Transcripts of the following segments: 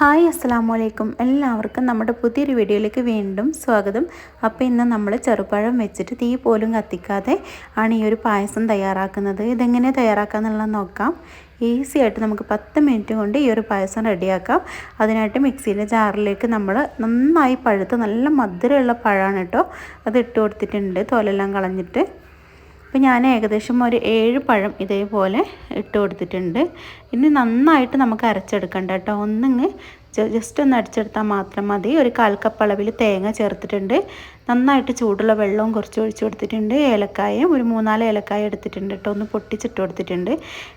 Hi അസ്സാം വലൈക്കും എല്ലാവർക്കും നമ്മുടെ പുതിയൊരു വീഡിയോയിലേക്ക് വീണ്ടും സ്വാഗതം. അപ്പോൾ ഇന്ന് നമ്മൾ ചെറുപഴം വെച്ചിട്ട് തീ പോലും കത്തിക്കാതെ ആണ് ഈ ഒരു പായസം തയ്യാറാക്കുന്നത്. ഇതെങ്ങനെ തയ്യാറാക്കാമെന്നുള്ളത് നോക്കാം. ഈസി ആയിട്ട് നമുക്ക് പത്ത് മിനിറ്റ് കൊണ്ട് ഈ ഒരു പായസം റെഡിയാക്കാം. അതിനായിട്ട് മിക്സിയിലെ ജാറിലേക്ക് നമ്മൾ നന്നായി പഴുത്ത് നല്ല മധുരമുള്ള പഴമാണ് കേട്ടോ. അത് ഇട്ട് കൊടുത്തിട്ടുണ്ട്. തോലെല്ലാം കളഞ്ഞിട്ട്. അപ്പോൾ ഞാൻ ഏകദേശം ഒരു ഏഴ് പഴം ഇതേപോലെ ഇട്ട് കൊടുത്തിട്ടുണ്ട്. ഇനി നന്നായിട്ട് നമുക്ക് അരച്ചെടുക്കണ്ട കേട്ടോ. ഒന്നിങ്ങ് ജസ്റ്റ് ഒന്ന് അടിച്ചെടുത്താൽ മാത്രം മതി. ഒരു കാൽ കപ്പ് അളവിൽ തേങ്ങ ചേർത്തിട്ടുണ്ട്. നന്നായിട്ട് ചൂടുള്ള വെള്ളവും കുറച്ച് ഒഴിച്ചു കൊടുത്തിട്ടുണ്ട്. ഏലക്കായും ഒരു മൂന്നാൽ ഏലക്കായ എടുത്തിട്ടുണ്ട് കേട്ടോ. ഒന്ന് പൊട്ടിച്ചിട്ട് കൊടുത്തിട്ടുണ്ട്.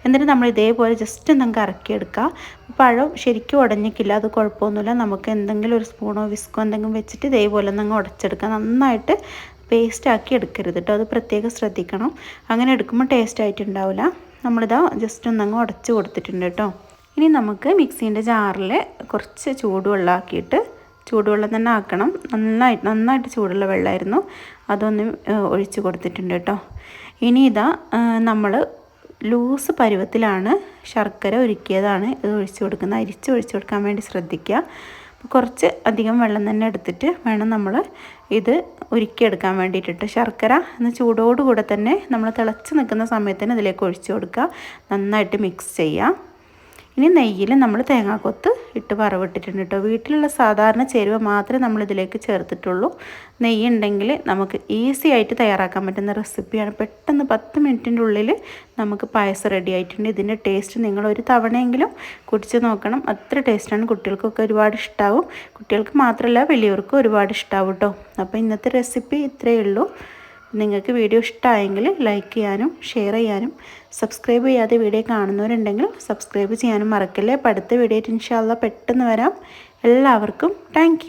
എന്നിട്ട് നമ്മൾ ഇതേപോലെ ജസ്റ്റ് നമുക്ക് ഇറക്കിയെടുക്കാം. പഴം ശരിക്കും ഉടഞ്ഞിക്കില്ല അത് കുഴപ്പമൊന്നുമില്ല. നമുക്ക് എന്തെങ്കിലും ഒരു സ്പൂണോ വിസ്കോ എന്തെങ്കിലും വെച്ചിട്ട് ഇതേപോലെ ഒന്ന് ഉടച്ചെടുക്കാം. നന്നായിട്ട് പേസ്റ്റ് ആക്കി എടുക്കരുത് കേട്ടോ അത് പ്രത്യേകം ശ്രദ്ധിക്കണം. അങ്ങനെ എടുക്കുമ്പോൾ ടേസ്റ്റ് ആയിട്ടുണ്ടാവില്ല നമ്മളിതാ ജസ്റ്റ് ഒന്നങ്ങ് ഉടച്ച് കൊടുത്തിട്ടുണ്ട് കേട്ടോ ഇനി നമുക്ക് മിക്സീന്റെ ജാറിൽ കുറച്ച് ചൂടുവെള്ളമാക്കിയിട്ട് ചൂടുവെള്ളം തന്നെ ആക്കണം. നന്നായിട്ട് നന്നായിട്ട് ചൂടുള്ള വെള്ളമായിരുന്നു. അതൊന്ന് ഒഴിച്ച് കൊടുത്തിട്ടുണ്ട് കേട്ടോ ഇനി ഇതാ നമ്മൾ ലൂസ് പരുവത്തിലാണ് ശർക്കര ഒരുക്കിയതാണ് ഇത് ഒഴിച്ചു കൊടുക്കുന്നത്. അരിച്ച് ഒഴിച്ചു കൊടുക്കാൻ വേണ്ടി ശ്രദ്ധിക്കുക. കുറച്ച് അധികം വെള്ളം തന്നെ എടുത്തിട്ട് വേണം നമ്മൾ ഇത് ഉരുക്കിയെടുക്കാൻ വേണ്ടിയിട്ടിട്ട്. ശർക്കര എന്ന ചൂടോടുകൂടെ തന്നെ നമ്മൾ തിളച്ച് നിൽക്കുന്ന സമയത്തിന് ഇതിലേക്ക് ഒഴിച്ചു കൊടുക്കുക. നന്നായിട്ട് മിക്സ് ചെയ്യുക ഇനി നെയ്യിൽ നമ്മൾ തേങ്ങാക്കൊത്ത് ഇട്ട് വറവിട്ടിട്ടുണ്ട് കേട്ടോ. വീട്ടിലുള്ള സാധാരണ ചേരുവ മാത്രമേ നമ്മൾ ഇതിലേക്ക് ചേർത്തിട്ടുള്ളൂ. നെയ്യ് ഉണ്ടെങ്കിൽ നമുക്ക് ഈസി ആയിട്ട് തയ്യാറാക്കാൻ പറ്റുന്ന റെസിപ്പിയാണ് പെട്ടെന്ന് പത്ത് മിനിറ്റിന്റെ ഉള്ളിൽ നമുക്ക് പായസം റെഡി ആയിട്ടുണ്ട്. ഇതിന്റെ ടേസ്റ്റ് നിങ്ങൾ ഒരു തവണയെങ്കിലും കുടിച്ച് നോക്കണം. അത്ര ടേസ്റ്റാണ് കുട്ടികൾക്കൊക്കെ ഒരുപാട് ഇഷ്ടമാവും കുട്ടികൾക്ക് മാത്രമല്ല വലിയവർക്കും ഒരുപാട് ഇഷ്ടമാവും കേട്ടോ. അപ്പോൾ ഇന്നത്തെ റെസിപ്പി ഇത്രയേ ഉള്ളൂ. നിങ്ങൾക്ക് വീഡിയോ ഇഷ്ടമായെങ്കിൽ ലൈക്ക് ചെയ്യാനും ഷെയർ ചെയ്യാനും സബ്സ്ക്രൈബ് ചെയ്യാതെ വീഡിയോ കാണുന്നവരുണ്ടെങ്കിൽ സബ്സ്ക്രൈബ് ചെയ്യാനും മറക്കല്ലേ. അപ്പോൾ അടുത്ത വീഡിയോ ഇൻഷാല്ല പെട്ടെന്ന് വരാം. എല്ലാവർക്കും താങ്ക്